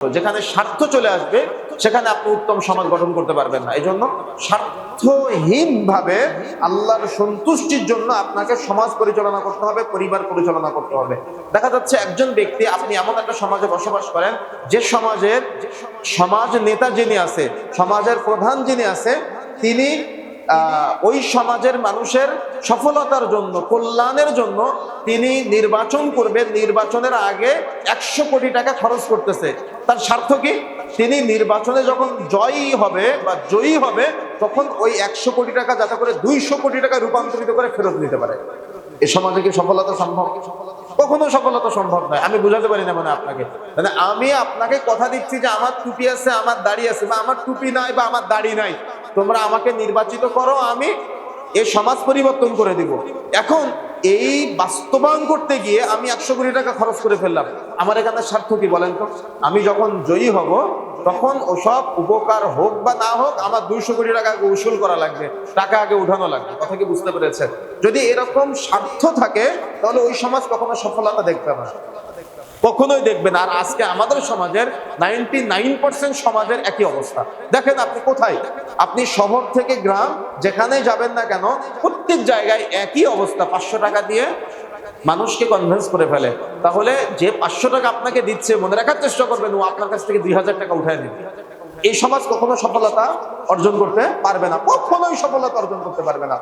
যেখানে স্বার্থ চলে আসবে, সেখানে আপনি উত্তম সমাজ গঠন করতে পারবেন না। এই জন্য স্বার্থহীন ভাবে আল্লাহর সন্তুষ্টির জন্য আপনাকে সমাজ পরিচালনা করতে হবে, পরিবার পরিচালনা করতে হবে। দেখা যাচ্ছে একজন ব্যক্তি, আপনি এমন একটা সমাজে বসবাস করেন, যে সমাজের সমাজ নেতা যিনি আছে, সমাজের প্রধান যিনি আছে, তিনি ওই সমাজের মানুষের সফলতার জন্য, কল্যাণের জন্য তিনি নির্বাচন করবেন। নির্বাচনের আগে একশো কোটি টাকা খরচ করতেছে। তার স্বার্থ কি? তিনি নির্বাচনে যখন জয়ী হবে বা জয়ী হবে, তখন ওই একশো কোটি টাকা যাতে করে দুইশো কোটি টাকা রূপান্তরিত করে ফেরত নিতে পারে। এ সমাজে কি সফলতা সম্ভব? কখনো সফলতা সম্ভব নয়। আমি বুঝাতে পারি না মানে আপনাকে। মানে আমি আপনাকে কথা দিচ্ছি যে আমার টুপি আছে, আমার দাড়ি আছে, বা আমার টুপি নাই, বা আমার দাড়ি নাই। তোমরা আমাকে নির্বাচিত করো, আমি এই সমাজ পরিবর্তন করে দিব। এখন এই বাস্তবায়ন করতে গিয়ে আমি একশো কোটি টাকা খরচ করে ফেললাম। আমার এখানে স্বার্থ কি বলেন তো? আমি যখন জয়ী হব, তখন ওসব উপকার হোক বা না হোক, আমার দুইশো কোটি টাকা আগে উসুল করা লাগবে, টাকা আগে উঠানো লাগবে। কথা কি বুঝতে পেরেছেন? যদি এরকম স্বার্থ থাকে, তাহলে ওই সমাজ কখনো সফলতা দেখতে না। কখনোই দেখবেন, আর আজকে আমাদের সমাজের নাইনটি নাইন পার্সেন্ট সমাজের একই অবস্থা। দেখেন আপনি কোথায়? আপনি শহর থেকে গ্রাম, যেখানে যাবেন না কেন, প্রত্যেক জায়গায় একই অবস্থা, পাঁচশো টাকা দিয়ে মানুষকে কনভিন্স করে ফেলে। তাহলে যে পাঁচশো টাকা আপনাকে দিচ্ছে, মনে রাখার চেষ্টা করবেন, ও আপনার কাছ থেকে দুই হাজার টাকা উঠায় নেবে। এই সমাজ কখনো সফলতা অর্জন করতে পারবে না, কখনোই সফলতা অর্জন করতে পারবে না।